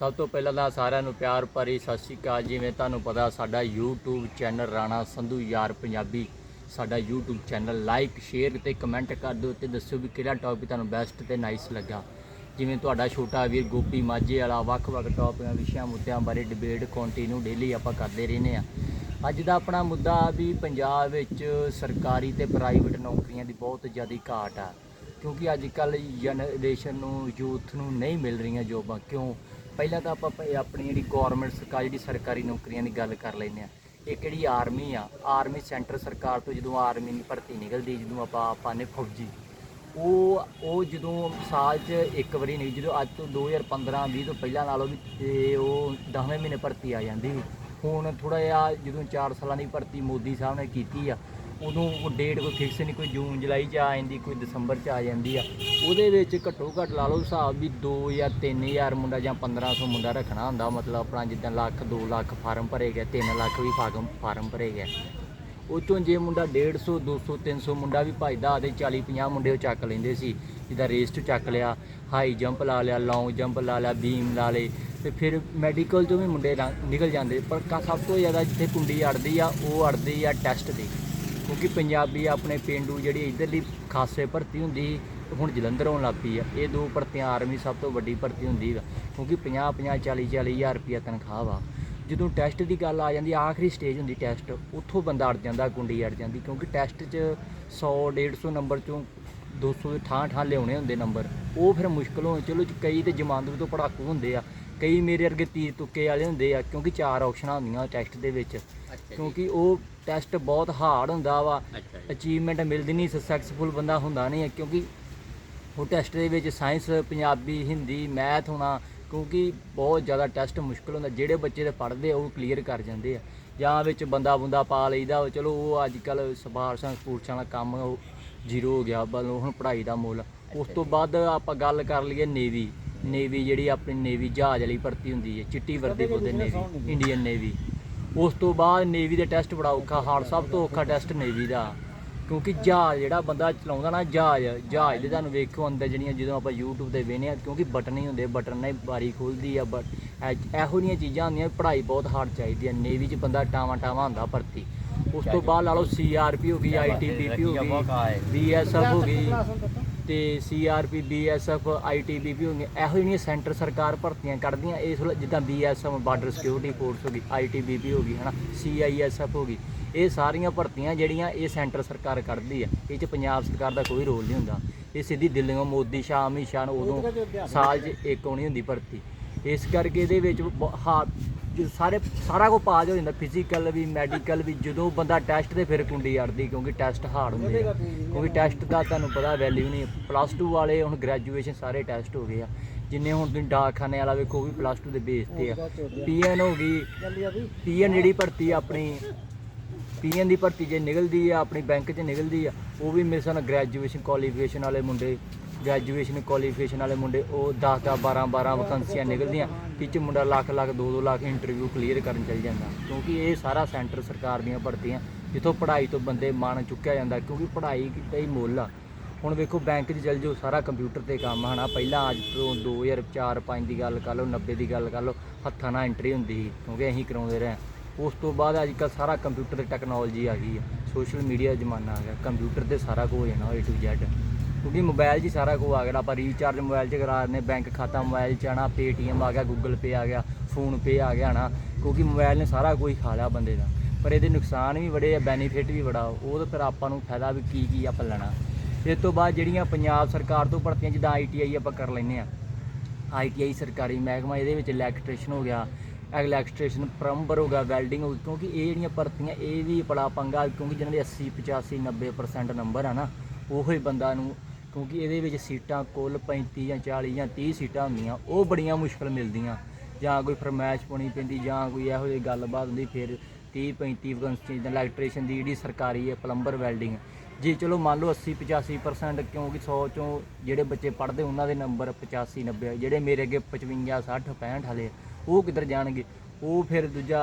ਸਭ ਤੋਂ ਪਹਿਲਾਂ ਤਾਂ ਸਾਰਿਆਂ ਨੂੰ ਪਿਆਰ ਭਰੀ ਸਤਿ ਸ਼੍ਰੀ ਅਕਾਲ। ਜਿਵੇਂ ਤੁਹਾਨੂੰ ਪਤਾ, ਸਾਡਾ YouTube ਚੈਨਲ ਰਾਣਾ ਸੰਧੂ ਯਾਰ ਪੰਜਾਬੀ। ਸਾਡਾ YouTube ਚੈਨਲ ਲਾਈਕ ਸ਼ੇਅਰ ਤੇ ਕਮੈਂਟ ਕਰ ਦਿਓ ਤੇ ਦੱਸਿਓ ਵੀ ਕਿਹੜਾ ਟੌਪਿਕ ਤੁਹਾਨੂੰ ਬੈਸਟ ਤੇ ਨਾਈਸ ਲੱਗਾ। ਜਿਵੇਂ ਤੁਹਾਡਾ ਛੋਟਾ ਵੀਰ ਗੋਪੀ ਮਾਝੇ ਵਾਲਾ, ਵੱਖ-ਵੱਖ ਟੌਪਿਕਾਂ ਵਿਸ਼ਿਆਂ ਮੁੱਦਿਆਂ ਬਾਰੇ ਡਿਬੇਟ ਕੰਟੀਨਿਊ ਡੇਲੀ ਆਪਾਂ ਕਰਦੇ ਰਹਿੰਦੇ ਆ ਅੱਜ ਦਾ ਆਪਣਾ ਮੁੱਦਾ ਵੀ ਪੰਜਾਬ ਵਿੱਚ ਸਰਕਾਰੀ ਤੇ ਪ੍ਰਾਈਵੇਟ ਨੌਕਰੀਆਂ ਦੀ ਬਹੁਤ ਜ਼ਿਆਦਾ ਘਾਟ ਆ। ਕਿਉਂਕਿ ਅੱਜ ਕੱਲ ਜਨਰੇਸ਼ਨ ਨੂੰ ਯੂਥ ਨੂੰ ਨਹੀਂ ਮਿਲ ਰਹੀਆਂ ਜੋਬਾਂ। ਕਿਉਂ? ਪਹਿਲਾਂ ਤਾਂ ਆਪਾਂ ਪ- ਆਪਣੀ ਜਿਹੜੀ ਗਵਰਨਮੈਂਟ ਸਰਕਾਰ, ਜਿਹੜੀ ਸਰਕਾਰੀ ਨੌਕਰੀਆਂ ਦੀ ਗੱਲ ਕਰ ਲੈਂਦੇ ਆ ਇਹ ਕਿਹੜੀ ਆਰਮੀ ਆ ਆਰਮੀ ਸੈਂਟਰ ਸਰਕਾਰ ਤੋਂ ਜਦੋਂ ਆਰਮੀ ਦੀ ਭਰਤੀ ਨਿਕਲਦੀ, ਜਦੋਂ ਆਪਾਂ ਆਪਾਂ ਨੇ ਫੌਜੀ, ਉਹ ਉਹ ਜਦੋਂ ਸਾਲ 'ਚ ਇੱਕ ਵਾਰੀ ਨਹੀਂ, ਜਦੋਂ ਅੱਜ ਤੋਂ 2015 20 ਤੋਂ ਪਹਿਲਾਂ ਨਾਲੋਂ ਵੀ ਤੇ ਉਹ 10ਵੇਂ ਮਹੀਨੇ ਭਰਤੀ ਆ ਜਾਂਦੀ ਸੀ। ਹੁਣ ਥੋੜਾ ਜਿਹਾ ਜਦੋਂ 4 ਸਾਲਾਂ ਦੀ ਭਰਤੀ ਮੋਦੀ ਸਾਹਿਬ ਨੇ ਕੀਤੀ ਆ ਉਦੋਂ ਉਹ ਡੇਟ ਕੋਈ ਫਿਕਸ ਨਹੀਂ, ਕੋਈ ਜੂਨ, ਜੁਲਾਈ 'ਚ ਆ ਜਾਂਦੀ, ਕੋਈ ਦਸੰਬਰ 'ਚ ਆ ਜਾਂਦੀ ਆ। ਉਹਦੇ ਵਿੱਚ ਘੱਟੋ ਘੱਟ ਲਾ ਲਓ ਹਿਸਾਬ ਵੀ 2 ਜਾਂ 3000 ਮੁੰਡਾ ਜਾਂ 1500 ਮੁੰਡਾ ਰੱਖਣਾ ਹੁੰਦਾ, ਮਤਲਬ ਆਪਣਾ ਜਿੱਦਾਂ ਲੱਖ 2 ਲੱਖ ਫਾਰਮ ਭਰੇ ਗਏ 3 ਲੱਖ ਵੀ ਫਾਰਮ ਫਾਰਮ ਭਰੇ ਗਏ। ਉਹ ਚੋਂ ਜੇ ਮੁੰਡਾ 150 200 300 ਮੁੰਡਾ ਵੀ ਭਜਦਾ ਤੇ 40 50 ਮੁੰਡੇ ਉਹ ਚੱਕ ਲੈਂਦੇ ਸੀ, ਜਿੱਦਾਂ ਰੇਸ 'ਚ ਚੱਕ ਲਿਆ, ਹਾਈ ਜੰਪ ਲਾ ਲਿਆ, ਲੌਂਗ ਜੰਪ ਲਾ ਲਿਆ, ਬੀਮ ਲਾ ਲਏ, ਤੇ ਫਿਰ ਮੈਡੀਕਲ ਚੋਂ ਵੀ ਮੁੰਡੇ ਨਿਕਲ ਜਾਂਦੇ, ਪਰ ਸਭ ਤੋਂ ਜ਼ਿਆਦਾ ਜਿੱਥੇ ਕੁੰਡੀ ਅੜਦੀ ਆ, ਉਹ ਅੜਦੀ ਆ ਟੈਸਟ ਦੀ ਕਿਉਂਕਿ ਪੰਜਾਬੀ ਆਪਣੇ ਪਿੰਡੂ ਜਿਹੜੀ ਇਧਰਲੀ ਖਾਸੇ ਭਰਤੀ ਹੁੰਦੀ ਸੀ, ਹੁਣ ਜਲੰਧਰ ਆਉਣ ਲੱਗ ਪਈ ਆ। ਇਹ ਦੋ ਭਰਤੀਆਂ ਆਰਮੀ ਸਭ ਤੋਂ ਵੱਡੀ ਭਰਤੀ ਹੁੰਦੀ ਹੈ ਕਿਉਂਕਿ 50 50 40 40 ਹਜ਼ਾਰ ਰੁਪਿਆ ਤਨਖਾਹ ਵਾ। ਜਦੋਂ ਟੈਸਟ ਦੀ ਗੱਲ ਆ ਜਾਂਦੀ ਆਖਰੀ ਸਟੇਜ ਹੁੰਦੀ ਟੈਸਟ ਉੱਥੋਂ ਬੰਦਾ ਅੜ ਜਾਂਦਾ ਕੁੰਡੀ ਅੜ ਜਾਂਦੀ। ਕਿਉਂਕਿ ਟੈਸਟ 'ਚ 100 150 ਨੰਬਰ ਚੋਂ 200 ਦੇ ਠਾਂ ਠਾਂ ਲਿਆਉਣੇ ਹੁੰਦੇ ਨੰਬਰ। ਉਹ ਫਿਰ ਮੁਸ਼ਕਲ ਹੋ ਚਲੋ ਕਈ ਤੇ ਜਮਾਨਤ ਤੋਂ ਪੜਾਕੂ ਹੁੰਦੇ ਆ। ਕਈ ਮੇਰੇ ਵਰਗੇ ਤੀਰ ਤੁੱਕੇ ਵਾਲੇ ਹੁੰਦੇ ਆ ਕਿਉਂਕਿ ਚਾਰ ਆਪਸ਼ਨਾਂ ਹੁੰਦੀਆਂ ਟੈਸਟ ਦੇ ਵਿੱਚ। ਕਿਉਂਕਿ ਉਹ ਟੈਸਟ ਬਹੁਤ ਹਾਰਡ ਹੁੰਦਾ ਵਾ। ਅਚੀਵਮੈਂਟ ਮਿਲਦੀ ਨਹੀਂ ਸਕਸੈਸਫੁਲ ਬੰਦਾ ਹੁੰਦਾ ਨਹੀਂ ਹੈ ਕਿਉਂਕਿ ਉਹ ਟੈਸਟ ਦੇ ਵਿੱਚ ਸਾਇੰਸ ਪੰਜਾਬੀ ਹਿੰਦੀ ਮੈਥ ਹੋਣਾ ਕਿਉਂਕਿ ਬਹੁਤ ਜ਼ਿਆਦਾ ਟੈਸਟ ਮੁਸ਼ਕਲ ਹੁੰਦਾ। ਜਿਹੜੇ ਬੱਚੇ ਦੇ ਪੜ੍ਹਦੇ ਉਹ ਕਲੀਅਰ ਕਰ ਜਾਂਦੇ ਆ। ਜਾਂ ਵਿੱਚ ਬੰਦਾ ਬੁੰਦਾ ਪਾ ਲਈਦਾ ਚਲੋ ਉਹ ਅੱਜ ਕੱਲ ਸਪਾਰਸ਼ਾਂ ਸਪੂਰਸ਼ਾਂ ਦਾ ਕੰਮ ਉਹ ਜ਼ੀਰੋ ਹੋ ਗਿਆ ਬਲ ਹੁਣ ਪੜ੍ਹਾਈ ਦਾ ਮੁੱਲ। ਉਸ ਤੋਂ ਬਾਅਦ ਆਪਾਂ ਗੱਲ ਕਰ ਲਈਏ ਨੇਵੀ ਨੇਵੀ ਜਿਹੜੀ ਆਪਣੀ ਨੇਵੀ ਜਹਾਜ਼ ਵਾਲੀ ਭਰਤੀ ਹੁੰਦੀ ਹੈ ਚਿੱਟੀ ਵਰਦੀ ਬੋਲਦੇ ਨੇਵੀ ਇੰਡੀਅਨ ਨੇਵੀ ਉਸ ਤੋਂ ਬਾਅਦ ਨੇਵੀ ਦੇ ਟੈਸਟ ਬੜਾ ਔਖਾ, ਹਾਰ ਸਭ ਤੋਂ ਔਖਾ ਟੈਸਟ ਨੇਵੀ ਦਾ। ਕਿਉਂਕਿ ਜਹਾਜ਼ ਜਿਹੜਾ ਬੰਦਾ ਚਲਾਉਂਦਾ ਨਾ, ਜਹਾਜ਼ ਜਹਾਜ਼ ਦੇ ਤੁਹਾਨੂੰ ਵੇਖੋ ਅੰਦਰ ਜਿਹੜੀਆਂ ਜਦੋਂ ਆਪਾਂ YouTube ਤੇ ਵੇਖਦੇ ਆ ਕਿਉਂਕਿ ਬਟਨ ਹੀ ਹੁੰਦੇ ਬਟਨ ਨਾਲ ਹੀ ਬਾਰੀ ਖੁੱਲਦੀ ਆ ਬਟ ਇਹੋ ਜਿਹੀਆਂ ਚੀਜ਼ਾਂ ਹੁੰਦੀਆਂ, ਪੜ੍ਹਾਈ ਬਹੁਤ ਹਾਰਡ ਚਾਹੀਦੀ ਆ। ਨੇਵੀ 'ਚ ਬੰਦਾ ਟਾਵਾਂ ਟਾਵਾਂ ਹੁੰਦਾ ਭਰਤੀ। ਉਸ ਤੋਂ ਬਾਅਦ ਲਾ ਲਓ ਸੀਆਰਪੀ ਹੋ ਗਈ ਆਈਟੀਬੀਪੀ ਹੋ ਗਈ ਬੀਐਸਐਫ ਹੋ ਗਈ। ਤੇ ਸੀਆਰਪੀ ਬੀਐਸਐਫ ਆਈਟੀਬੀਪੀ ਹੋ ਗਈਆਂ ਇਹੋ ਜਿਹੀਆਂ ਸੈਂਟਰ ਸਰਕਾਰ ਭਰਤੀਆਂ ਕੱਢਦੀਆਂ। ਇਸ ਵੇਲੇ ਜਿੱਦਾਂ ਬੀਐਸਐਫ ਬਾਰਡਰ ਸਿਕਿਉਰਿਟੀ ਫੋਰਸ ਹੋ ਗਈ ਆਈਟੀਬੀਪੀ ਹੋ ਗਈ ਹਨਾ? ਸੀਆਈਐਸਐਫ ਹੋ ਗਈ। ਇਹ ਸਾਰੀਆਂ ਭਰਤੀਆਂ ਜਿਹੜੀਆਂ ਇਹ ਸੈਂਟਰ ਸਰਕਾਰ ਕੱਢਦੀ ਆ। ਇਹ 'ਚ ਪੰਜਾਬ ਸਰਕਾਰ ਦਾ ਕੋਈ ਰੋਲ ਨਹੀਂ ਹੁੰਦਾ। ਇਹ ਸਿੱਧੀ ਦਿੱਲੀੋਂ ਮੋਦੀ ਸ਼ਾਹ ਅਮਿਤ ਸ਼ਾਹ ਨੂੰ ਉਦੋਂ ਸਾਲ 'ਚ ਇੱਕ ਆਉਣੀ ਹੁੰਦੀ ਭਰਤੀ। ਇਸ ਕਰਕੇ ਇਹਦੇ ਵਿੱਚ ਬ- ਹਾ ਜੋ ਸਾਰੇ ਸਾਰਾ ਕੁਝ ਪਾਸ ਹੋ ਜਾਂਦਾ ਫਿਜ਼ੀਕਲ ਵੀ ਮੈਡੀਕਲ ਵੀ, ਜਦੋਂ ਬੰਦਾ ਟੈਸਟ ਤੇ ਫਿਰ ਕੁੰਡੀ ਅੜਦੀ ਕਿਉਂਕਿ ਟੈਸਟ ਹਾਰਡ ਹੁੰਦੇ ਆ। ਕਿਉਂਕਿ ਟੈਸਟ ਦਾ ਤੁਹਾਨੂੰ ਪਤਾ ਵੈਲਿਊ ਨਹੀਂ ਪਲੱਸ 2 ਵਾਲੇ ਹੁਣ ਗ੍ਰੈਜੂਏਸ਼ਨ ਸਾਰੇ ਟੈਸਟ ਹੋ ਗਏ ਆ। ਜਿੰਨੇ ਹੁਣ ਤੁਸੀਂ ਡਾਕਖਾਨੇ ਵਾਲਾ ਵੇਖੋ, ਉਹ ਵੀ ਪਲੱਸ 2 ਦੇ ਬੇਸ ਤੇ ਆ। ਪੀਐਨ ਹੋ ਗਈ ਪੀਐਨ ਜਿਹੜੀ ਭਰਤੀ ਆ ਆਪਣੀ ਪੀਐਨ ਦੀ ਭਰਤੀ ਜੇ ਨਿਕਲਦੀ ਆ, ਆਪਣੀ ਬੈਂਕ 'ਚ ਨਿਕਲਦੀ ਆ, ਉਹ ਵੀ ਮੇਰੇ ਸਾਨੂੰ ਗ੍ਰੈਜੂਏਸ਼ਨ ਕੁਆਲੀਫਿਕੇਸ਼ਨ ਵਾਲੇ ਮੁੰਡੇ ਗ੍ਰੈਜੂਏਸ਼ਨ ਕੁਆਲੀਫਿਕੇਸ਼ਨ ਵਾਲੇ ਮੁੰਡੇ, ਉਹ 10 10 12 12 ਵੈਕੰਸੀਆਂ ਨਿਕਲਦੀਆਂ। ਵਿੱਚ ਮੁੰਡਾ ਲੱਖ ਲੱਖ 2 2 ਲੱਖ ਇੰਟਰਵਿਊ ਕਲੀਅਰ ਕਰਨ ਚੱਲ ਜਾਂਦਾ। ਕਿਉਂਕਿ ਇਹ ਸਾਰਾ ਸੈਂਟਰ ਸਰਕਾਰ ਦੀਆਂ ਭਰਤੀਆਂ, ਜਿੱਥੋਂ ਪੜ੍ਹਾਈ ਤੋਂ ਬੰਦੇ ਮਨ ਚੁੱਕਿਆ ਜਾਂਦਾ, ਕਿਉਂਕਿ ਪੜ੍ਹਾਈ ਕਿਤੇ ਹੀ ਮੁੱਲ ਆ। ਹੁਣ ਵੇਖੋ, ਬੈਂਕ 'ਚ ਚੱਲ ਜਾਓ, ਸਾਰਾ ਕੰਪਿਊਟਰ ਤੇ ਕੰਮ ਹਨਾ। ਪਹਿਲਾਂ ਅੱਜ ਤੋਂ 2004 5 ਦੀ ਗੱਲ ਕਰ ਲਓ 90 ਦੀ ਗੱਲ ਕਰ ਲਓ, ਹੱਥਾਂ ਨਾਲ ਐਂਟਰੀ ਹੁੰਦੀ ਸੀ, ਕਿਉਂਕਿ ਅਸੀਂ ਕਰਾਉਂਦੇ ਰਹੇ। ਉਸ ਤੋਂ ਬਾਅਦ ਅੱਜ ਕੱਲ੍ਹ ਸਾਰਾ ਕੰਪਿਊਟਰ ਤੇ ਟੈਕਨੋਲੋਜੀ ਆ ਗਈ ਆ। ਸੋਸ਼ਲ ਮੀਡੀਆ ਜ਼ਮਾਨਾ ਆ ਗਿਆ ਕੰਪਿਊਟਰ ਤੇ ਸਾਰਾ ਕੁਝ ਹੋ ਜਾਣਾ A to Z ਕਿਉਂਕਿ ਮੋਬਾਈਲ 'ਚ ਹੀ ਸਾਰਾ ਕੁਝ ਆ ਗਿਆ, ਆਪਾਂ ਰੀਚਾਰਜ ਮੋਬਾਈਲ 'ਚ ਕਰਾ ਦਿੰਦੇ ਬੈਂਕ ਖਾਤਾ ਮੋਬਾਈਲ 'ਚ ਆਣਾ ਪੇਟੀਐਮ ਆ ਗਿਆ ਗੂਗਲ ਪੇ ਆ ਗਿਆ ਫੋਨ ਪੇ ਆ ਗਿਆ ਨਾ ਕਿਉਂਕਿ ਮੋਬਾਈਲ ਨੇ ਸਾਰਾ ਕੁਝ ਖਾ ਲਿਆ ਬੰਦੇ ਦਾ। ਪਰ ਇਹਦੇ ਨੁਕਸਾਨ ਵੀ ਬੜੇ ਆ ਬੈਨੀਫਿਟ ਵੀ ਬੜਾ ਉਹ ਤਾਂ ਫਿਰ ਆਪਾਂ ਨੂੰ ਫਾਇਦਾ ਵੀ ਕੀ ਕੀ ਆਪਾਂ ਲੈਣਾ। ਇਸ ਤੋਂ ਬਾਅਦ ਜਿਹੜੀਆਂ ਪੰਜਾਬ ਸਰਕਾਰ ਤੋਂ ਭਰਤੀਆਂ, ਜਿੱਦਾਂ ਆਈਟੀਆਈ ਆਪਾਂ ਕਰ ਲੈਂਦੇ ਆ ਆਈਟੀਆਈ ਸਰਕਾਰੀ ਮਹਿਕਮਾ, ਇਹਦੇ ਵਿੱਚ ਇਲੈਕਟ੍ਰੀਸ਼ਨ ਹੋ ਗਿਆ ਇਲੈਕਟ੍ਰੀਸ਼ਨ ਪਲੰਬਰ ਹੋ ਗਿਆ ਵੈਲਡਿੰਗ ਹੋ ਗਈ, ਕਿਉਂਕਿ ਇਹ ਜਿਹੜੀਆਂ ਭਰਤੀਆਂ, ਇਹ ਵੀ ਬੜਾ ਪੰਗਾ, ਕਿਉਂਕਿ ਜਿਹਨਾਂ ਦੇ 80 85 90% ਨੰਬਰ ਆ ਨਾ, ਉਹੋ ਹੀ ਬੰਦਾ ਨੂੰ ਕਿਉਂਕਿ ਇਹਦੇ ਵਿੱਚ ਸੀਟਾਂ ਕੁੱਲ 35 ਜਾਂ 40 ਜਾਂ 30 ਸੀਟਾਂ ਹੁੰਦੀਆਂ, ਉਹ ਬੜੀਆਂ ਮੁਸ਼ਕਲ ਮਿਲਦੀਆਂ। ਜਾਂ ਕੋਈ ਫਰਮਾਇਸ਼ ਪਾਉਣੀ ਪੈਂਦੀ, ਜਾਂ ਕੋਈ ਇਹੋ ਜਿਹੀ ਗੱਲਬਾਤ ਹੁੰਦੀ, ਫਿਰ 30 35 ਵੈਕੈਂਸੀ ਜਿੱਦਾਂ ਇਲੈਕਟ੍ਰੀਸ਼ਨ ਦੀ ਜਿਹੜੀ ਸਰਕਾਰੀ ਹੈ ਪਲੰਬਰ ਵੈਲਡਿੰਗ ਜੇ ਚਲੋ ਮੰਨ ਲਓ 80 85% ਕਿਉਂਕਿ 100 ਚੋਂ ਜਿਹੜੇ ਬੱਚੇ ਪੜ੍ਹਦੇ, ਉਹਨਾਂ ਦੇ ਨੰਬਰ 85 90 ਜਿਹੜੇ ਮੇਰੇ ਅੱਗੇ 55 60 65 ਵਾਲੇ ਉਹ ਕਿੱਧਰ ਜਾਣਗੇ? ਉਹ ਫਿਰ ਦੂਜਾ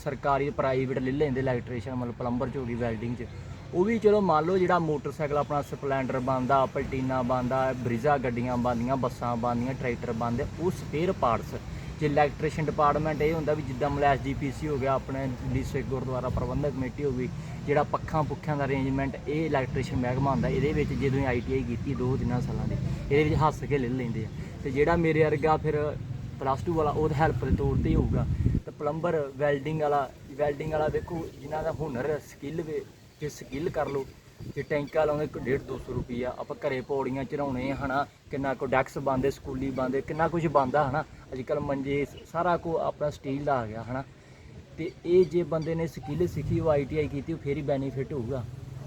ਸਰਕਾਰੀ ਪ੍ਰਾਈਵੇਟ ਲੈ ਲੈਂਦੇ ਇਲੈਕਟ੍ਰੀਸ਼ੀਅਨ ਮਤਲਬ ਪਲੰਬਰ ਚ ਹੋ ਗਈ ਵੈਲਡਿੰਗ ਚ। ਉਹ ਵੀ ਚਲੋ ਮੰਨ ਲਓ ਜਿਹੜਾ ਮੋਟਰਸਾਈਕਲ ਆਪਣਾ ਸਪਲੈਂਡਰ ਬੰਦਾ ਪਲਟੀਨਾ ਬੰਦਾ ਬ੍ਰਿਜ਼ਾ ਗੱਡੀਆਂ ਬੰਦੀਆਂ ਬੱਸਾਂ ਬੰਦੀਆਂ ਟਰੈਕਟਰ ਬੰਦੇ ਉਹ ਸਪੇਅਰ ਪਾਰਟਸ ਜੇ ਇਲੈਕਟ੍ਰੀਸ਼ੀਅਨ ਡਿਪਾਰਟਮੈਂਟ ਇਹ ਹੁੰਦਾ ਵੀ ਜਿੱਦਾਂ ਮਤਲਬ ਐਸਜੀਪੀਸੀ ਹੋ ਗਿਆ, ਆਪਣੇ ਡਿਸਟ੍ਰਿਕਟ ਗੁਰਦੁਆਰਾ ਪ੍ਰਬੰਧਕ ਕਮੇਟੀ ਹੋ ਗਈ ਜਿਹੜਾ ਪੱਖਾਂ ਪੁੱਖਾਂ ਦਾ ਅਰੇਂਜਮੈਂਟ ਇਹ ਇਲੈਕਟ੍ਰੀਸ਼ੀਅਨ ਮਹਿਕਮਾ ਹੁੰਦਾ ਇਹਦੇ ਵਿੱਚ ਜਦੋਂ ਆਈਟੀਆਈ ਕੀਤੀ ਦੋ ਤਿੰਨਾਂ ਸਾਲਾਂ ਦੀ, ਇਹਦੇ ਵਿੱਚ ਹੱਸ ਕੇ ਲੈ ਲੈਂਦੇ ਆ। ਤੇ ਜਿਹੜਾ ਮੇਰੇ ਵਰਗਾ ਫਿਰ ਪਲੱਸ 2 ਵਾਲਾ, ਉਹ ਤਾਂ ਹੈਲਪ ਦੇ ਤੌਰ ਤੇ ਹੀ ਹੋਊਗਾ। ਤੇ ਪਲੰਬਰ ਵੈਲਡਿੰਗ ਵਾਲਾ ਵੈਲਡਿੰਗ ਵਾਲਾ ਦੇਖੋ, ਜਿਨ੍ਹਾਂ ਦਾ ਹੁਨਰ ਸਕਿੱਲ ਵੇ ਜੇ ਸਕਿੱਲ ਕਰ ਲਓ। ਜੇ ਟੈਂਕਾ ਲਾਉਂਦੇ ਕੋ 1.5 200 ਰੁਪਈਆ। ਆਪਾਂ ਘਰੇ ਪੌੜੀਆਂ ਚੜਾਉਣੇ ਆ, ਹਨਾ। ਕਿੰਨਾ ਕੋ ਡੈਕਸ ਬੰਦੇ ਸਕੂਲੀ ਬੰਦੇ ਕਿੰਨਾ ਕੁਝ ਬੰਦਾ ਹਨਾ। ਅੱਜ ਕੱਲ ਮੰਜੇ, ਸਾਰਾ ਕੋ ਆਪਣਾ ਸਟੀਲ ਦਾ ਆ ਗਿਆ, ਹਨਾ। ਤੇ ਇਹ ਜੇ ਬੰਦੇ ਨੇ ਸਕਿੱਲ ਸਿੱਖੀ, ਉਹ ਆਈਟੀਆਈ ਕੀਤੀ, ਉਹ ਫੇਰ ਹੀ ਬੈਨੀਫਿਟ ਹੋਊਗਾ।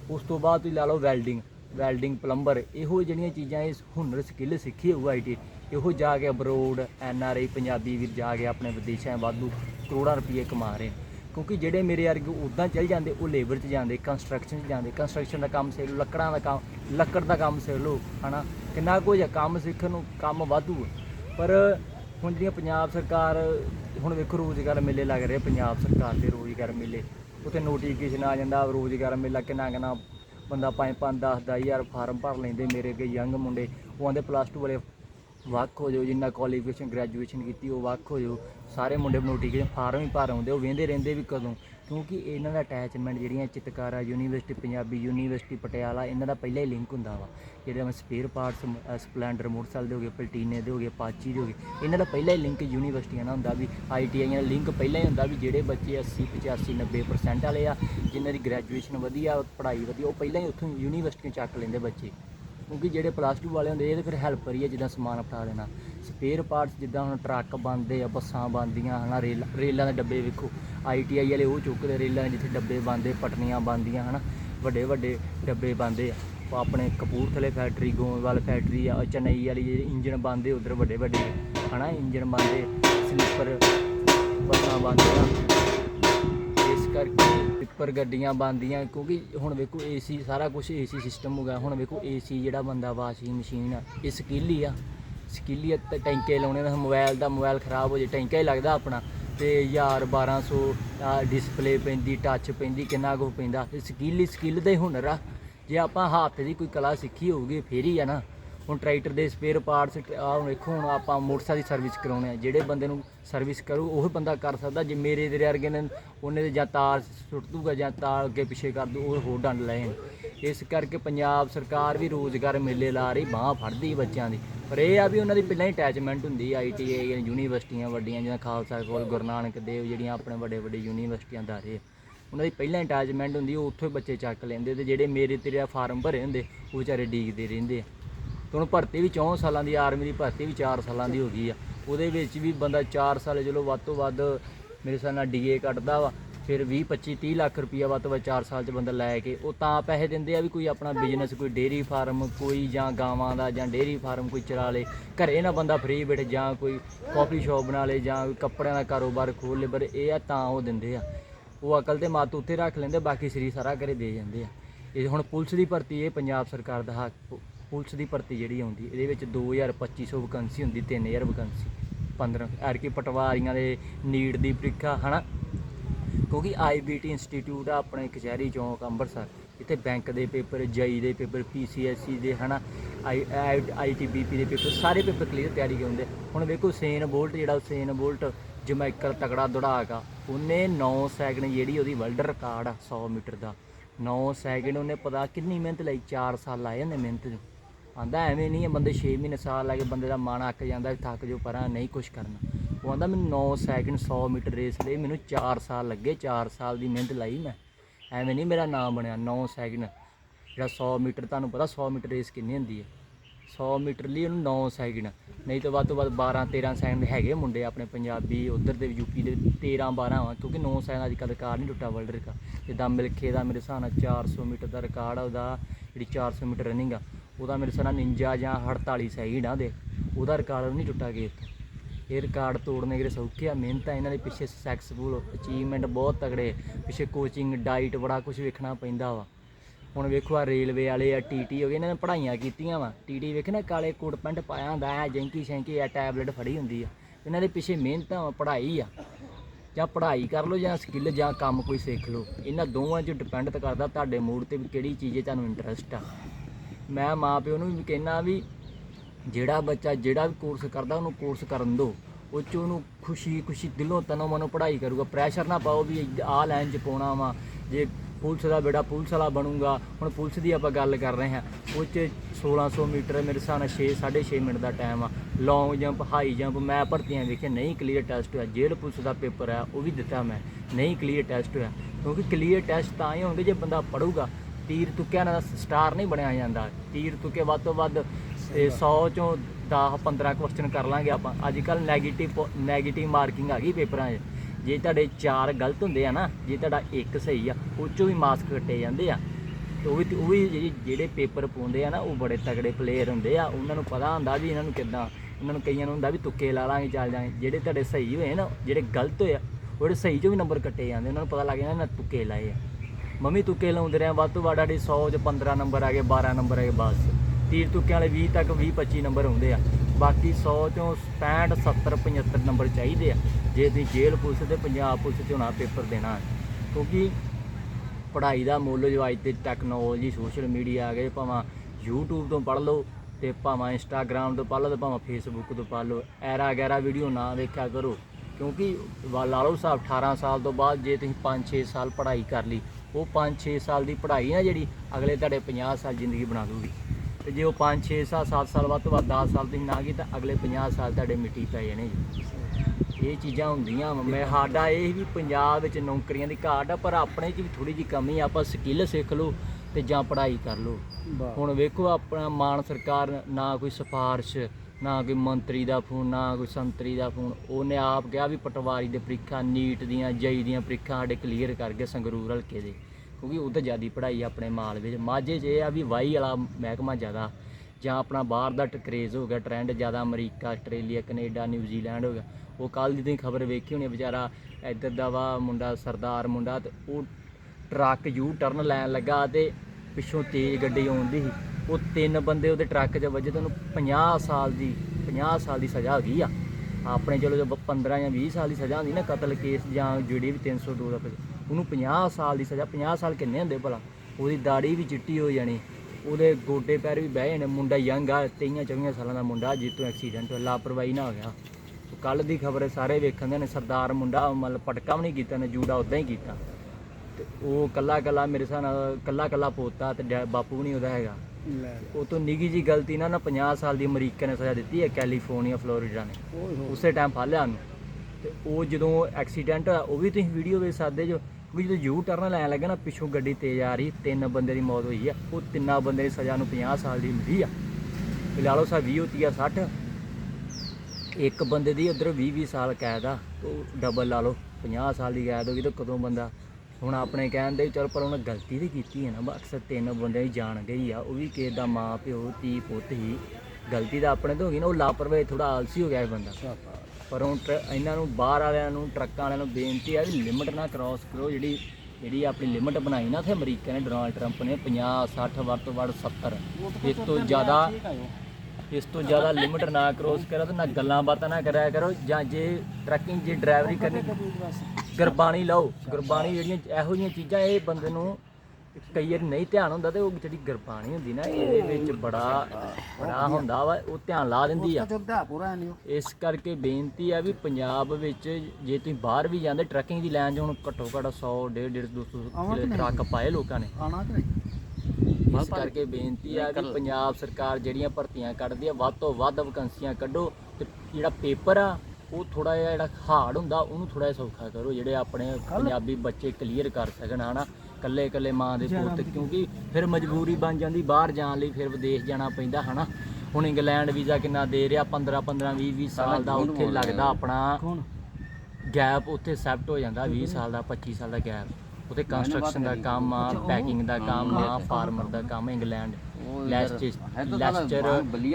ਉਸ ਤੋਂ ਬਾਅਦ ਤੁਸੀਂ ਲਾ ਲਓ ਵੈਲਡਿੰਗ ਵੈਲਡਿੰਗ ਪਲੰਬਰ ਇਹੋ ਜਿਹੜੀਆਂ ਚੀਜ਼ਾਂ ਇਹ ਹੁਨਰ ਸਕਿੱਲ ਸਿੱਖੀ ਹੋਊ ਆਈਟੀ ਇਹੋ ਜਾ ਕੇ abroad N R I Punjabi ਵੀਰ ਜਾ ਕੇ ਆਪਣੇ ਵਿਦੇਸ਼ਾਂ ਵਾਧੂ ਕਰੋੜਾਂ ਰੁਪਏ ਕਮਾ ਰਹੇ ਕਿਉਂਕਿ ਜਿਹੜੇ ਮੇਰੇ ਵਰਗੇ ਉਦਾਂ ਚੱਲ ਜਾਂਦੇ, ਉਹ ਲੇਬਰ 'ਚ ਜਾਂਦੇ ਕੰਸਟਰਕਸ਼ਨ 'ਚ ਜਾਂਦੇ ਕੰਸਟਰਕਸ਼ਨ ਦਾ ਕੰਮ ਸਿੱਖ ਲਓ, ਲੱਕੜਾਂ ਦਾ ਕੰਮ, ਲੱਕੜ ਦਾ ਕੰਮ ਸਿੱਖ ਲਓ, ਹਨਾ? ਕਿੰਨਾ ਕੁਝ ਆ ਕੰਮ ਸਿੱਖਣ ਨੂੰ ਕੰਮ ਵਾਧੂ ਪਰ ਹੁਣ ਜਿਹੜੀਆਂ ਪੰਜਾਬ ਸਰਕਾਰ, ਹੁਣ ਵੇਖੋ ਰੋਜ਼ਗਾਰ ਮੇਲੇ ਲੱਗ ਰਹੇ ਪੰਜਾਬ ਸਰਕਾਰ ਦੇ ਰੋਜ਼ਗਾਰ ਮੇਲੇ। ਉੱਥੇ ਨੋਟੀਫਿਕੇਸ਼ਨ ਆ ਜਾਂਦਾ, ਰੋਜ਼ਗਾਰ ਮੇਲਾ ਕਿੰਨਾ ਕਿੰਨਾ ਬੰਦਾ ਪੰਜ ਪੰਜ 10 ਦਸ ਹਜ਼ਾਰ ਫਾਰਮ ਭਰ ਲੈਂਦੇ, ਮੇਰੇ ਅੱਗੇ ਯੰਗ ਮੁੰਡੇ। ਉਹ ਆਂਦੇ ਪਲੱਸ 2 ਵਾਲੇ ਵੱਖ ਹੋ ਜਾਓ, ਜਿੰਨਾ ਕੁਆਲੀਫਿਕੇਸ਼ਨ ਗ੍ਰੈਜੂਏਸ਼ਨ ਕੀਤੀ, ਉਹ ਵੱਖ ਹੋ ਜਾਓ। ਸਾਰੇ ਮੁੰਡੇ ਨੋਟੀਫਿਕੇਸ਼ਨ ਫਾਰਮ ਹੀ ਭਰ ਆਉਂਦੇ, ਉਹ ਵੇਂਦੇ ਰਹਿੰਦੇ ਵੀ ਕਦੋਂ? ਕਿਉਂਕਿ ਇਹਨਾਂ ਦਾ ਅਟੈਚਮੈਂਟ ਜਿਹੜੀਆਂ ਚਿਤਕਾਰਾ ਯੂਨੀਵਰਸਿਟੀ, ਪੰਜਾਬੀ ਯੂਨੀਵਰਸਿਟੀ, ਪਟਿਆਲਾ, ਇਹਨਾਂ ਦਾ ਪਹਿਲਾ ਹੀ ਲਿੰਕ ਹੁੰਦਾ ਵਾ। ਜਿਹੜੇ ਮੈਂ ਸਪੇਅਰ ਪਾਰਟਸ ਸਪਲੈਂਡਰ ਮੋਟਰਸਾਈਕਲ ਦੇ ਹੋਗੇ ਪਲਟੀਨੇ ਦੇ ਹੋਗੇ ਪਾਚੀ ਦੇ ਹੋਗੇ ਇਹਨਾਂ ਦਾ ਪਹਿਲਾਂ ਹੀ ਲਿੰਕ ਯੂਨੀਵਰਸਿਟੀਆਂ ਨਾਲ ਹੁੰਦਾ ਵੀ ਆਈਟੀਆਈਆਂ ਦਾ ਲਿੰਕ ਪਹਿਲਾਂ ਹੀ ਹੁੰਦਾ ਵੀ ਜਿਹੜੇ ਬੱਚੇ 80 85 90% ਵਾਲੇ ਆ, ਜਿਨ੍ਹਾਂ ਦੀ ਗ੍ਰੈਜੂਏਸ਼ਨ ਵਧੀਆ, ਪੜ੍ਹਾਈ ਵਧੀਆ, ਉਹ ਪਹਿਲਾਂ ਹੀ ਉੱਥੋਂ ਯੂਨੀਵਰਸਿਟੀਆਂ ਚੱਕ ਲੈਂਦੇ ਬੱਚੇ। ਕਿਉਂਕਿ ਜਿਹੜੇ ਪਲੱਸ 2 ਵਾਲੇ ਹੁੰਦੇ ਇਹ ਤਾਂ ਫਿਰ ਹੈਲਪਰ ਹੀ ਹੈ ਜਿੱਦਾਂ ਸਮਾਨ ਪਟਾ ਦੇਣਾ। ਸਪੇਅਰ ਪਾਰਟਸ ਜਿੱਦਾਂ ਹੁਣ ਟਰੱਕ ਬਣਦੇ ਆ, ਬੱਸਾਂ ਬਣਦੀਆਂ, ਹਨਾ, ਰੇਲ, ਰੇਲਾਂ ਦੇ ਡੱਬੇ ਵੇਖੋ। ਆਈਟੀਆਈ ਵਾਲੇ ਉਹ ਚੁੱਕਦੇ ਰੇਲਾਂ ਦੇ ਜਿੱਥੇ ਡੱਬੇ ਬੰਦੇ ਪਟਨੀਆਂ ਬਣਦੀਆਂ, ਹਨਾ। ਵੱਡੇ ਵੱਡੇ ਡੱਬੇ ਬਣਦੇ ਆ। ਆਪਣੇ ਕਪੂਰਥਲੇ ਫੈਕਟਰੀ ਗੋਂਦਵਾਲ ਫੈਕਟਰੀ ਆ, ਚੇਨਈ ਵਾਲੀ ਜਿਹੜੇ ਇੰਜਨ ਬਣਦੇ, ਉਧਰ ਵੱਡੇ ਵੱਡੇ, ਹਨਾ ਇੰਜਨ ਬਣਦੇ ਸਲੀਪਰ ਬੱਸਾਂ ਬਣਦੀਆਂ। ਇਸ ਕਰਕੇ ਟਿੱਪਰ ਗੱਡੀਆਂ ਬਣਦੀਆਂ ਕਿਉਂਕਿ ਹੁਣ ਵੇਖੋ ਏਸੀ ਸਾਰਾ ਕੁਝ ਏਸੀ ਸਿਸਟਮ ਹੋ ਗਿਆ। ਹੁਣ ਵੇਖੋ ਏਸੀ ਜਿਹੜਾ ਬੰਦਾ ਵਾਸ਼ਿੰਗ ਮਸ਼ੀਨ ਆ, ਇਹ ਸਕਿੱਲ ਹੀ ਆ। ਸਕਿੱਲ ਹੀ ਆ ਤੇ ਟੈਂਕੇ ਲਾਉਣੇ ਦਾ ਮੋਬਾਈਲ ਦਾ ਮੋਬਾਈਲ ਖਰਾਬ ਹੋ ਜੇ, ਟੈਂਕਾ ਹੀ ਲੱਗਦਾ ਆਪਣਾ। ਤੇ 1000 1200 ਡਿਸਪਲੇ ਪੈਂਦੀ ਟੱਚ ਪੈਂਦੀ, ਕਿੰਨਾ ਕੁ ਪੈਂਦਾ। ਤੇ ਸਕਿੱਲ ਹੀ ਸਕਿੱਲ ਦਾ ਹੀ ਹੁਨਰ ਆ। ਜੇ ਆਪਾਂ ਹੱਥ ਦੀ ਕੋਈ ਕਲਾ ਸਿੱਖੀ ਹੋਊਗੀ, ਫੇਰ ਹੀ ਆ ਨਾ। ਹੁਣ ਟਰੈਕਟਰ ਦੇ ਸਪੇਅਰ ਪਾਰਟਸ ਆ ਵੇਖੋ, ਹੁਣ ਆਪਾਂ ਮੋਟਰਸਾਈਕਲ ਦੀ ਸਰਵਿਸ ਕਰਾਉਣੇ ਆ। ਜਿਹੜੇ ਬੰਦੇ ਨੂੰ ਸਰਵਿਸ ਕਰੂ, ਉਹ ਬੰਦਾ ਕਰ ਸਕਦਾ। ਜੇ ਮੇਰੇ ਦੇ ਵਰਗੇ ਨੇ, ਉਹਨੇ ਦੇ ਜਾਂ ਤਾਰ ਸੁੱਟ ਦੂਗਾ ਜਾਂ ਤਾਰ ਅੱਗੇ ਪਿੱਛੇ ਕਰ ਦੂ, ਉਹ ਹੋਰ ਡੰਡ ਲੈਣ। ਇਸ ਕਰਕੇ ਪੰਜਾਬ ਸਰਕਾਰ ਵੀ ਰੋਜ਼ਗਾਰ ਮੇਲੇ ਲਾ ਰਹੀ, ਬਾਹ ਫੜਦੀ ਬੱਚਿਆਂ ਦੀ। ਪਰ ਇਹ ਆ ਵੀ ਉਹਨਾਂ ਦੀ ਪਹਿਲਾਂ ਹੀ ਅਟੈਚਮੈਂਟ ਹੁੰਦੀ ਆਈਟੀਆਈ ਯੂਨੀਵਰਸਿਟੀਆਂ ਵੱਡੀਆਂ ਜਿਵੇਂ ਖਾਲਸਾ ਕੋਲ, ਗੁਰੂ ਨਾਨਕ ਦੇਵ, ਜਿਹੜੀਆਂ ਆਪਣੇ ਵੱਡੇ ਵੱਡੇ ਯੂਨੀਵਰਸਿਟੀਆਂ ਦਾ ਰਹੇ ਉਹਨਾਂ ਦੀ ਪਹਿਲਾਂ ਅਟੈਚਮੈਂਟ ਹੁੰਦੀ, ਉਹ ਉੱਥੋਂ ਹੀ ਬੱਚੇ ਚੱਕ ਲੈਂਦੇ ਤੇ ਜਿਹੜੇ ਮੇਰੇ ਤੇਰੇ ਫਾਰਮ ਭਰੇ ਹੁੰਦੇ, ਉਹ ਵਿਚਾਰੇ ਡੀਕਦੇ ਰਹਿੰਦੇ ਆ। ਤੇ ਹੁਣ ਭਰਤੀ ਵੀ 4 ਸਾਲਾਂ ਦੀ, ਆਰਮੀ ਦੀ ਭਰਤੀ ਵੀ 4 ਸਾਲਾਂ ਦੀ ਹੋ ਗਈ ਆ। ਉਹਦੇ ਵਿੱਚ ਵੀ ਬੰਦਾ 4 ਸਾਲ, ਚਲੋ ਵੱਧ ਤੋਂ ਵੱਧ ਮੇਰੇ ਹਿਸਾਬ ਨਾਲ ਡੀਏ ਕੱਢਦਾ ਵਾ, ਫਿਰ 20 25 30 ਲੱਖ ਰੁਪਈਆ ਵੱਧ ਤੋਂ ਵੱਧ 4 ਸਾਲ ਚ ਬੰਦਾ ਲੈ ਕੇ, ਉਹ ਤਾਂ ਪੈਸੇ ਦਿੰਦੇ ਆ ਵੀ ਕੋਈ ਆਪਣਾ ਬਿਜ਼ਨਸ ਕੋਈ ਡੇਅਰੀ ਫਾਰਮ ਕੋਈ ਜਾਂ ਗਾਵਾਂ ਦਾ, ਜਾਂ ਡੇਅਰੀ ਫਾਰਮ ਕੋਈ ਚਲਾ ਲੇ। ਘਰੇ ਨਾ ਬੰਦਾ ਫ੍ਰੀ ਬੈਠੇ, ਜਾਂ ਕੋਈ ਕਾਫੀ ਸ਼ਾਪ ਬਣਾ ਲੇ, ਜਾਂ ਕੋਈ ਕੱਪੜਿਆਂ ਦਾ ਕਾਰੋਬਾਰ ਖੋਲ ਲੇ, ਪਰ ਇਹ ਆ ਤਾਂ ਉਹ ਦਿੰਦੇ ਆ। ਉਹ ਅਕਲ ਤੇ ਮੱਤ ਉੱਥੇ ਰੱਖ ਲੈਂਦੇ, ਬਾਕੀ ਸਰੀਰ ਸਾਰਾ ਘਰੇ ਦੇ ਜਾਂਦੇ ਆ। ਇਹ ਹੁਣ ਪੁਲਿਸ ਦੀ ਭਰਤੀ, ਇਹ ਪੰਜਾਬ ਸਰਕਾਰ ਦਾ ਹੱਕ। ਪੁਲਿਸ ਦੀ ਭਰਤੀ ਜਿਹੜੀ ਆਉਂਦੀ, ਇਹਦੇ ਵਿੱਚ 2250 ਵੈਕੈਂਸੀ ਹੁੰਦੀ 3000 ਵੈਕੰਸੀ 15 ਕੇ ਪਟਵਾਰੀਆਂ ਦੇ ਨੀਟ ਦੀ ਪ੍ਰੀਖਿਆ, ਹਨਾ? ਕਿਉਂਕਿ ਆਈਬੀਟੀ ਇੰਸਟੀਚਿਊਟ ਆ ਆਪਣੇ ਕਚਹਿਰੀ ਚੌਂਕ, ਅੰਮ੍ਰਿਤਸਰ, ਇੱਥੇ ਬੈਂਕ ਦੇ ਪੇਪਰ ਜਈ ਦੇ ਪੇਪਰ ਪੀਸੀਐਸਸੀ ਦੇ, ਹਨਾ? ਆਈਟੀਬੀਪੀ ਦੇ ਪੇਪਰ, ਸਾਰੇ ਪੇਪਰ ਕਲੀਅਰ ਤਿਆਰੀ ਹੁੰਦੇ ਹੁਣ ਵੇਖੋ ਸੇਨ ਬੋਲਟ ਜਿਹੜਾ ਸੇਨ ਬੋਲਟ ਜਮੈਕਰ ਤਕੜਾ ਦੌੜਾਕ ਉਹਨੇ 9 ਸੈਕਿੰਡ ਜਿਹੜੀ ਉਹਦੀ ਵਰਲਡ ਰਿਕਾਰਡ ਆ 100 ਮੀਟਰ ਦਾ। 9 ਸੈਕਿੰਡ ਉਹਨੇ ਪਤਾ ਕਿੰਨੀ ਮਿਹਨਤ ਲਈ? 4 ਸਾਲ ਲਾਏ ਉਹਨੇ ਮਿਹਨਤ ਨੂੰ। ਆਂਦਾ ਐਵੇਂ ਨਹੀਂ ਹੈ ਬੰਦੇ 6 ਮਹੀਨੇ ਸਾਲ ਲਾ ਕੇ ਬੰਦੇ ਦਾ ਮਨ ਅੱਕ ਜਾਂਦਾ ਵੀ ਥੱਕ ਜੋ ਪਰਾਂ, ਨਹੀਂ ਕੁਝ ਕਰਨਾ। ਉਹ ਆਂਦਾ ਮੈਨੂੰ 9 ਸੈਕਿੰਡ 100 ਮੀਟਰ ਰੇਸ ਲਈ ਮੈਨੂੰ 4 ਸਾਲ ਲੱਗੇ 4 ਸਾਲ ਦੀ ਮਿਹਨਤ ਲਾਈ ਮੈਂ। ਐਵੇਂ ਨਹੀਂ ਮੇਰਾ ਨਾਮ ਬਣਿਆ 9 ਸੈਕਿੰਡ ਜਿਹੜਾ 100 ਮੀਟਰ, ਤੁਹਾਨੂੰ ਪਤਾ 100 ਮੀਟਰ ਰੇਸ ਕਿੰਨੀ ਹੁੰਦੀ ਹੈ 100 ਮੀਟਰ ਲਈ ਉਹਨੂੰ 9 ਸੈਕਿੰਡ ਨਹੀਂ ਤਾਂ ਵੱਧ ਤੋਂ ਵੱਧ 12 13 ਸੈਕਿੰਡ ਹੈਗੇ ਮੁੰਡੇ ਆਪਣੇ ਪੰਜਾਬੀ, ਉਧਰ ਦੇ ਯੂਪੀ ਦੇ 13 12 ਆ, ਕਿਉਂਕਿ 9 ਸੈਕਿੰਡ ਅੱਜ ਕੱਲ੍ਹ ਰਿਕਾਰਡ ਨਹੀਂ ਟੁੱਟਾ ਵਰਲਡ ਰਿਕਾਰਡ ਜਿੱਦਾਂ ਮਿਲਖੇ ਦਾ ਮੇਰੇ ਹਿਸਾਬ ਨਾਲ 400 ਮੀਟਰ ਦਾ ਰਿਕਾਰਡ ਆ, ਉਹਦਾ ਜਿਹੜੀ 400 ਮੀਟਰ ਰਨਿੰਗ ਆ ਉਹਦਾ ਮੇਰੇ ਸਾਰਾ ਨਾਲ ਨਿੰਜਾ ਜਾਂ 48 ਸੈਕਿੰਡ ਆ ਦੇ। ਉਹਦਾ ਰਿਕਾਰਡ ਨਹੀਂ ਟੁੱਟਾ ਗਿਆ ਇੱਥੋਂ ਇਹ ਰਿਕਾਰਡ ਤੋੜਨੇ ਜਿਹੜੇ ਸੌਖੇ ਆ, ਮਿਹਨਤ ਆ, ਇਹਨਾਂ ਦੇ ਪਿੱਛੇ ਸਕਸੈਸਫੁਲ ਅਚੀਵਮੈਂਟ ਬਹੁਤ ਤਗੜੇ ਪਿੱਛੇ ਕੋਚਿੰਗ ਡਾਈਟ ਬੜਾ ਕੁਝ ਵੇਖਣਾ ਪੈਂਦਾ ਵਾ। ਹੁਣ ਵੇਖੋ ਆ ਰੇਲਵੇ ਵਾਲੇ ਆ ਟੀਟੀ ਹੋ ਗਏ, ਇਹਨਾਂ ਨੇ ਪੜ੍ਹਾਈਆਂ ਕੀਤੀਆਂ ਵਾ। ਟੀਟੀ ਵੇਖ ਨਾ, ਕਾਲੇ ਕੋਟ ਪੈਂਟ ਪਾਇਆ ਹੁੰਦਾ, ਐ ਜੈਂਕੀ ਸ਼ੈਂਕੀ ਆ ਟੈਬਲੇਟ ਫੜੀ ਹੁੰਦੀ ਆ। ਇਹਨਾਂ ਦੇ ਪਿੱਛੇ ਮਿਹਨਤਾਂ ਆ ਪੜ੍ਹਾਈ ਆ। ਜਾਂ ਪੜ੍ਹਾਈ ਕਰ ਲਓ ਜਾਂ ਸਕਿੱਲ ਜਾਂ ਕੰਮ ਕੋਈ ਸਿੱਖ ਲਓ। ਇਹਨਾਂ ਦੋਵਾਂ 'ਚ ਡਿਪੈਂਡ ਕਰਦਾ ਤੁਹਾਡੇ ਮੂਡ ਤੇ ਵੀ ਕਿਹੜੀ ਚੀਜ਼ੇ ਤੁਹਾਨੂੰ ਇੰਟਰਸਟ ਆ। ਮੈਂ ਮਾਂ ਪਿਓ ਨੂੰ ਵੀ ਕਹਿਣਾ ਵੀ ਜਿਹੜਾ ਬੱਚਾ ਜਿਹੜਾ ਵੀ ਕੋਰਸ ਕਰਦਾ, ਉਹਨੂੰ ਕੋਰਸ ਕਰਨ ਦਿਓ। ਉਹ 'ਚ ਉਹਨੂੰ ਖੁਸ਼ੀ ਖੁਸ਼ੀ ਦਿਲੋਂ ਤਨੋਂ ਮਨੋਂ ਪੜ੍ਹਾਈ ਕਰੂਗਾ। ਪ੍ਰੈਸ਼ਰ ਨਾ ਪਾਓ ਵੀ ਆ ਲਾਈਨ 'ਚ ਪਾਉਣਾ ਵਾ। ਜੇ ਪੁਲਿਸ ਦਾ ਬੇੜਾ ਪੁਲਿਸ ਵਾਲਾ ਬਣੂਗਾ, ਹੁਣ ਪੁਲਿਸ ਦੀ ਆਪਾਂ ਗੱਲ ਕਰ ਰਹੇ ਹਾਂ। ਉਹ 'ਚ 1600 ਮੀਟਰ ਮੇਰੇ ਹਿਸਾਬ ਨਾਲ 6 6.5 ਮਿੰਟ ਦਾ ਟਾਈਮ ਆ। ਲੌਂਗ ਜੰਪ ਹਾਈ ਜੰਪ ਮੈਂ ਭਰਤੀਆਂ ਵੇਖਿਆ, ਨਹੀਂ ਕਲੀਅਰ ਟੈਸਟ ਹੋਇਆ। ਜੇਲ੍ਹ ਪੁਲਿਸ ਦਾ ਪੇਪਰ ਆ, ਉਹ ਵੀ ਦਿੱਤਾ ਮੈਂ। ਨਹੀਂ ਕਲੀਅਰ ਟੈਸਟ ਹੋਇਆ। ਕਿਉਂਕਿ ਕਲੀਅਰ ਟੈਸਟ ਤਾਂ ਹੀ ਹੋਣਗੇ ਜੇ ਬੰਦਾ ਪੜੂਗਾ ਤੀਰ ਤੁੱਕਿਆਂ ਨਾਲ ਸਟਾਰ ਨਹੀਂ ਬਣਿਆ ਜਾਂਦਾ। ਤੀਰ ਤੁੱਕੇ ਵੱਧ ਤੋਂ ਵੱਧ 100 ਚੋਂ 10 15 ਕੁਐਸਚਨ ਕਰ ਲਾਂਗੇ ਆਪਾਂ। ਅੱਜ ਕੱਲ 네ਗੇਟਿਵ 네ਗੇਟਿਵ ਮਾਰਕਿੰਗ ਆ ਗਈ ਪੇਪਰਾਂ 'ਚ। ਜੇ ਤੁਹਾਡੇ ਚਾਰ ਗਲਤ ਹੁੰਦੇ ਆ ਨਾ ਜੇ ਤੁਹਾਡਾ ਇੱਕ ਸਹੀ ਆ ਉਹ ਚੋਂ ਵੀ ਮਾਰਕਸ ਕੱਟੇ ਜਾਂਦੇ ਆ। ਤੇ ਉਹ ਵੀ ਉਹ ਵੀ ਜਿਹੜੇ- ਪੇਪਰ ਪਾਉਂਦੇ ਆ ਨਾ ਉਹ ਬੜੇ ਤਗੜੇ ਪਲੇਅਰ ਹੁੰਦੇ ਆ। ਉਹਨਾਂ ਨੂੰ ਪਤਾ ਹੁੰਦਾ ਵੀ ਇਹਨਾਂ ਨੂੰ ਕਿੱਦਾਂ ਉਹਨਾਂ ਨੂੰ ਕਈਆਂ ਨੂੰ ਹੁੰਦਾ ਵੀ ਤੁੱਕੇ ਲਾ ਲਾਂਗੇ ਚੱਲ ਜਾਾਂਗੇ। ਜਿਹੜੇ ਤੁਹਾਡੇ ਸਹੀ ਹੋਏ ਨਾ ਜਿਹੜੇ ਗਲਤ ਹੋਏ ਆ ਉਹ ਜਿਹੜੇ ਸਹੀ ਚੋਂ ਵੀ ਨੰਬਰ ਕੱਟੇ ਜਾਂਦੇ ਉਹਨਾਂ ਨੂੰ ਪਤਾ ਲੱਗ ਜਾਂਦਾ ਨਾ ਤੁੱਕੇ ਲਾਏ ਆ। ਮੰਮੀ ਤੁੱਕੇ ਲਾਉਂਦੇ ਰਹੇ? ਵੱਧ ਤੋਂ ਵੱਧ ਸਾਡੇ 100 ਚ 15 ਨੰਬਰ ਆ ਗਏ 12 ਨੰਬਰ ਆ ਗਏ ਬਸ। ਤੀਰ ਤੁੱਕਿਆਂ ਵਾਲੇ 20 ਤੱਕ 20 25 ਨੰਬਰ ਹੁੰਦੇ ਆ। ਬਾਕੀ 100 ਚੋਂ 65 70 75 ਨੰਬਰ ਚਾਹੀਦੇ ਆ। ਜੇ ਤੁਸੀਂ ਜੇਲ੍ਹ ਪੁਲਿਸ ਤੇ ਪੰਜਾਬ ਪੁਲਿਸ ਚ ਹੋਣਾ ਪੇਪਰ ਦੇਣਾ, ਕਿਉਂਕਿ ਪੜ੍ਹਾਈ ਦਾ ਮੁੱਲ ਜੋ ਅੱਜ ਤੇ ਟੈਕਨੋਲੋਜੀ ਸੋਸ਼ਲ ਮੀਡੀਆ ਆ ਗਏ, ਭਾਵੇਂ YouTube ਤੋਂ ਪੜ੍ਹ ਲਓ ਤੇ ਭਾਵੇਂ Instagram ਤੋਂ ਪੜ੍ਹ ਲਓ ਤੇ ਭਾਵੇਂ Facebook ਤੋਂ ਪੜ੍ਹ ਲਓ। ਐਰਾ ਗੈਰਾ ਵੀਡੀਓ ਨਾ ਵੇਖਿਆ ਕਰੋ। ਕਿਉਂਕਿ ਵਾ- ਲਾ ਲਓ ਸਾਹਿਬ 18 ਸਾਲ ਤੋਂ ਬਾਅਦ ਜੇ ਤੁਸੀਂ 5-6 ਸਾਲ ਪੜ੍ਹਾਈ ਕਰ ਲਈ ਉਹ 5-6 ਸਾਲ ਦੀ ਪੜ੍ਹਾਈ ਨਾ ਜਿਹੜੀ ਅਗਲੇ ਤੁਹਾਡੇ 50 ਸਾਲ ਜ਼ਿੰਦਗੀ ਬਣਾ ਦੂਗੀ ਤੇ ਜੇ ਉਹ 5-6 ਸਾਲ 7 ਸਾਲ ਵੱਧ ਤੋਂ ਵੱਧ 10 ਸਾਲ ਤੁਸੀਂ ਨਾ ਕੀਤਾ ਅਗਲੇ 50 ਸਾਲ ਤੁਹਾਡੇ ਮਿੱਟੀ ਪੈ ਜਾਣੇ ਜੀ। ਇਹ ਚੀਜ਼ਾਂ ਹੁੰਦੀਆਂ। ਮੈਂ ਸਾਡਾ ਇਹ ਵੀ ਪੰਜਾਬ ਵਿੱਚ ਨੌਕਰੀਆਂ ਦੀ ਘਾਟ ਆ ਪਰ ਆਪਣੇ 'ਚ ਵੀ ਥੋੜੀ ਜਿਹੀ ਕਮੀ ਆ। ਆਪਾਂ ਸਕਿੱਲ ਸਿੱਖ ਲਓ ਤੇ ਜਾਂ ਪੜ੍ਹਾਈ ਕਰ ਲਓ। ਹੁਣ ਵੇਖੋ ਆਪਣਾ ਮਾਨ ਸਰਕਾਰ ਨਾ ਕੋਈ ਸਿਫਾਰਿਸ਼ ਨਾ ਕੋਈ ਮੰਤਰੀ ਦਾ ਫੋਨ ਨਾ ਕੋਈ ਸੰਤਰੀ ਦਾ ਫੋਨ। ਉਹਨੇ ਆਪ ਕਿਹਾ ਵੀ ਪਟਵਾਰੀ ਦੇ ਪ੍ਰੀਖਿਆ ਨੀਟ ਦੀਆਂ ਜਈ ਦੀਆਂ ਪ੍ਰੀਖਿਆ ਸਾਡੇ ਕਲੀਅਰ ਕਰਕੇ ਸੰਗਰੂਰ ਹਲਕੇ ਦੇ। ਕਿਉਂਕਿ ਉਹ ਤਾਂ ਜ਼ਿਆਦੀ ਪੜ੍ਹਾਈ ਆਪਣੇ ਮਾਲ ਵਿੱਚ। ਮਾਝੇ 'ਚ ਇਹ ਆ ਵੀ ਵਾਈ ਵਾਲਾ ਮਹਿਕਮਾ ਜ਼ਿਆਦਾ ਜਾਂ ਆਪਣਾ ਬਾਹਰ ਦਾ ਟਕਰੇਜ਼ ਹੋ ਗਿਆ ਟ੍ਰੈਂਡ ਜ਼ਿਆਦਾ ਅਮਰੀਕਾ ਆਸਟ੍ਰੇਲੀਆ ਕੈਨੇਡਾ ਨਿਊਜ਼ੀਲੈਂਡ ਹੋ ਗਿਆ। ਉਹ ਕੱਲ ਦੀ ਤੁਸੀਂ ਖਬਰ ਵੇਖੀ ਹੋਣੀ ਆ, ਵਿਚਾਰਾ ਇੱਧਰ ਦਾ ਵਾ ਮੁੰਡਾ ਸਰਦਾਰ ਮੁੰਡਾ ਤੇ ਉਹ ਟਰੱਕ ਯੂ ਟਰਨ ਲੈਣ ਲੱਗਾ ਤੇ ਪਿੱਛੋਂ ਤੇਜ਼ ਗੱਡੀ ਆਉਂਦੀ ਸੀ। ਉਹ ਤਿੰਨ ਬੰਦੇ ਉਹਦੇ ਟਰੱਕ 'ਚ ਵੱਜੇ ਤੇ ਉਹਨੂੰ 50 ਸਾਲ ਦੀ 50 ਸਾਲ ਦੀ ਸਜ਼ਾ ਹੋ ਗਈ ਆ। ਆਪਣੇ ਚਲੋ ਜੇ 15 ਜਾਂ 20 ਸਾਲ ਦੀ ਸਜ਼ਾ ਹੁੰਦੀ ਨਾ, ਕਤਲ ਕੇਸ ਜਾਂ ਜਿਹੜੀ ਵੀ 302 ਦਾ ਉਹਨੂੰ 50 ਸਾਲ ਦੀ ਸਜ਼ਾ 50 ਸਾਲ ਕਿੰਨੇ ਹੁੰਦੇ ਭਲਾ? ਉਹਦੀ ਦਾੜੀ ਵੀ ਚਿੱਟੀ ਹੋ ਜਾਣੀ, ਉਹਦੇ ਗੋਡੇ ਪੈਰ ਵੀ ਬਹਿ ਜਾਣੇ, ਮੁੰਡਾ ਯੰਗ ਆ 23 24 ਸਾਲਾਂ ਦਾ ਮੁੰਡਾ, ਜਿੱਤੋਂ ਐਕਸੀਡੈਂਟ ਹੋਇਆ, ਲਾਪਰਵਾਹੀ ਨਾ ਹੋ ਗਿਆ ਕੱਲ ਦੀ ਖਬਰ ਸਾਰੇ ਵੇਖਣ ਦੇ ਨੇ, ਸਰਦਾਰ ਮੁੰਡਾ ਮਤਲਬ ਪਟਕਾ ਵੀ ਨਹੀਂ ਕੀਤਾ, ਨੇ ਜੂੜਾ ਉਦਾਂ ਹੀ ਕੀਤਾ। ਤੇ ਉਹ ਕੱਲਾ ਕੱਲਾ ਮੇਰੇ ਹਿਸਾਬ ਨਾਲ ਕੱਲਾ ਕੱਲਾ ਪੋਤਾ ਤੇ ਡੈ- ਬਾਪੂ ਨਹੀਂ ਉਹਦਾ ਹੈਗਾ। ਉਹ ਤੋਂ ਨਿੱਗੀ ਜੀ ਗਲਤੀ ਨਾਲ ਨਾ 50 ਸਾਲ ਦੀ ਅਮਰੀਕਾ ਨੇ ਸਜ਼ਾ ਦਿੱਤੀ ਹੈ ਕੈਲੀਫੋਰਨੀਆ ਫਲੋਰੀਡਾ ਨੇ। ਉਸੇ ਟਾਈਮ ਫੜ ਲਿਆ ਉਹਨੂੰ। ਤੇ ਉਹ ਜਦੋਂ ਐਕਸੀਡੈਂਟ ਹੋਇਆ ਉਹ ਵੀ ਤੁਸੀਂ ਵੀਡੀਓ ਵੇਖ ਸਕਦੇ ਜੋ ਵੀ ਜਦੋਂ ਯੂ ਟਰਨ ਲੈਣ ਲੱਗਾ ਨਾ ਪਿੱਛੋਂ ਗੱਡੀ ਤੇਜ਼ ਆ ਰਹੀ ਤਿੰਨ ਬੰਦੇ ਦੀ ਮੌਤ ਹੋਈ ਆ। ਉਹ ਤਿੰਨਾਂ ਬੰਦੇ ਦੀ ਸਜ਼ਾ ਨੂੰ 50 ਸਾਲ ਦੀ ਮਿਲੀ ਆ। ਲਾ ਲਓ ਸਾ 20 ਹੁੰਦੀ ਆ 60 ਇੱਕ ਬੰਦੇ ਦੀ ਉਧਰ 20 20 ਸਾਲ ਕੈਦ ਆ ਉਹ ਡਬਲ ਲਾ ਲਓ। 50 ਸਾਲ ਦੀ ਕੈਦ ਹੋ ਗਈ ਤਾਂ ਕਦੋਂ ਬੰਦਾ ਹੁਣ ਆਪਣੇ ਕਹਿੰਦੇ ਚਲ ਪਰ ਉਹਨੇ ਗਲਤੀ ਤੇ ਕੀਤੀ ਹੈ ਨਾ ਅਕਸਰ ਤਿੰਨ ਬੰਦਿਆਂ ਦੀ ਜਾਣ ਗਈ ਆ ਉਹ ਵੀ ਕਿਸੇ ਦਾ ਮਾਂ ਪਿਓ ਧੀ ਪੁੱਤ ਹੀ। ਗਲਤੀ ਤਾਂ ਆਪਣੇ ਤੋਂ ਹੋ ਗਈ ਨਾ ਉਹ ਲਾਪਰਵਾਹੀ ਥੋੜਾ ਆਲਸੀ ਹੋ ਗਿਆ ਇਹ ਬੰਦਾ। ਪਰ ਹੁਣ ਟਰ- ਇਹਨਾਂ ਨੂੰ ਬਾਹਰ ਵਾਲਿਆਂ ਨੂੰ ਟਰੱਕਾਂ ਵਾਲਿਆਂ ਨੂੰ ਬੇਨਤੀ ਆ ਵੀ ਲਿਮਟ ਨਾ ਕ੍ਰਾਸ ਕਰੋ ਜਿਹੜੀ ਜਿਹੜੀ ਆਪਣੀ ਲਿਮਟ ਬਣਾਈ ਨਾ ਉੱਥੇ ਅਮਰੀਕਾ ਨੇ ਡੋਨਾਲਡ ਟਰੰਪ ਨੇ 50 60 ਵੱਧ ਤੋਂ ਵੱਧ 70 ਇਸ ਤੋਂ ਜ਼ਿਆਦਾ ਇਸ ਤੋਂ ਜ਼ਿਆਦਾ ਲਿਮਟ ਨਾ ਕ੍ਰੋਸ ਕਰੋ ਤੇ ਨਾ ਗੱਲਾਂ ਬਾਤਾਂ ਨਾ ਕਰਿਆ ਕਰੋ ਜਾਂ ਜੇ ਟਰੱਕਿੰਗ ਜੇ ਡਰਾਈਵਰੀ ਕਰਨੀ ਗੁਰਬਾਣੀ ਲਾਓ। ਗੁਰਬਾਣੀ ਜਿਹੜੀਆਂ ਇਹੋ ਜਿਹੀਆਂ ਚੀਜ਼ਾਂ ਇਹ ਬੰਦੇ ਨੂੰ ਕਈ ਵਾਰ ਨਹੀਂ ਧਿਆਨ ਹੁੰਦਾ ਤੇ ਉਹ ਜਿਹੜੀ ਗੁਰਬਾਣੀ ਹੁੰਦੀ ਨਾ ਇਹਦੇ ਵਿੱਚ ਬੜਾ ਬੜਾ ਹੁੰਦਾ ਵਾ ਉਹ ਧਿਆਨ ਲਾ ਦਿੰਦੀ ਆ। ਇਸ ਕਰਕੇ ਬੇਨਤੀ ਆ ਵੀ ਪੰਜਾਬ ਵਿੱਚ ਜੇ ਤੁਸੀਂ ਬਾਹਰ ਵੀ ਜਾਂਦੇ ਟਰੱਕਿੰਗ ਦੀ ਲਾਈਨ 'ਚ ਹੁਣ ਘੱਟੋ ਘੱਟ 100 150 200 ਟਰੱਕ ਪਾਏ ਲੋਕਾਂ ਨੇ। ਕਿ ਇਸ ਕਰਕੇ ਬੇਨਤੀ ਆ ਵੀ ਪੰਜਾਬ ਸਰਕਾਰ ਜਿਹੜੀਆਂ ਭਰਤੀਆਂ ਕੱਢਦੀ ਆ ਵੱਧ ਤੋਂ ਵੱਧ ਵੈਕੰਸੀਆਂ ਕੱਢੋ ਤੇ ਜਿਹੜਾ ਪੇਪਰ ਆ ਉਹ ਥੋੜਾ ਜਿਹਾ ਜਿਹੜਾ ਹਾਰਡ ਹੁੰਦਾ ਉਹਨੂੰ ਥੋੜਾ ਜਿਹਾ ਸੌਖਾ ਕਰੋ ਜਿਹੜੇ ਆਪਣੇ ਪੰਜਾਬੀ ਬੱਚੇ ਕਲੀਅਰ ਕਰ ਸਕਣ ਹਨਾ? ਕੱਲੇ ਕੱਲੇ ਮਾਂ ਦੇ ਪੁੱਤ ਕਿਉਂਕਿ ਫਿਰ ਮਜਬੂਰੀ ਬਣ ਜਾਂਦੀ ਬਾਹਰ ਜਾਣ ਲਈ ਫਿਰ ਵਿਦੇਸ਼ ਜਾਣਾ ਪੈਂਦਾ ਹਨਾ? ਹੁਣ ਇੰਗਲੈਂਡ ਵੀਜ਼ਾ ਕਿੰਨਾ ਦੇ ਰਿਹਾ 15 15 20 20 ਸਾਲ ਦਾ ਉੱਥੇ ਲੱਗਦਾ ਆਪਣਾ ਗੈਪ ਉੱਥੇ ਸੈਪਟ ਹੋ ਜਾਂਦਾ 20 ਸਾਲ ਦਾ 25 ਸਾਲ ਦਾ ਗੈਪ ਉੱਥੇ ਕੰਸਟਰਕਸ਼ਨ ਦਾ ਕੰਮ ਆ ਪੈਕਿੰਗ ਦਾ ਕੰਮ ਆ ਫਾਰਮਰ ਦਾ ਕੰਮ ਇੰਗਲੈਂਡ। ਲੈਸਟਰ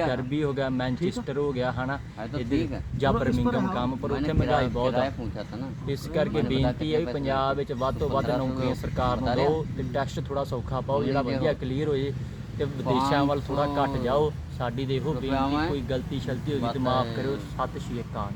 ਡਰਬੀ ਹੋ ਗਿਆ ਮੈਨਚੈਸਟਰ ਹੋ ਗਿਆ ਹਨਾ? ਇੱਧਰ ਜਾਂ ਬਰਮਿੰਗਮ ਕੰਮ ਪਰ ਉੱਥੇ ਮਹਿੰਗਾਈ ਬਹੁਤ ਆ। ਇਸ ਕਰਕੇ ਬੇਨਤੀ ਹੈ ਵੀ ਪੰਜਾਬ ਵਿੱਚ ਵੱਧ ਤੋਂ ਵੱਧ ਨੌਕਰੀਆਂ ਸਰਕਾਰ ਨੂੰ ਦਿਓ ਤੇ ਟੈਸਟ ਥੋੜਾ ਸੌਖਾ ਪਾਓ ਜਿਹੜਾ ਵਧੀਆ ਕਲੀਅਰ ਹੋ ਜੇ ਤੇ ਵਿਦੇਸ਼ਾਂ ਵੱਲ ਥੋੜਾ ਘੱਟ ਜਾਓ। ਸਾਡੀ ਦੇਖੋ ਬੇਨਤੀ ਕੋਈ ਗਲਤੀ ਸ਼ਲਤੀ ਹੋ ਗਈ ਤੇ ਮਾਫ ਕਰਿਓ। ਸਤਿ ਸ਼੍ਰੀ ਅਕਾਲ।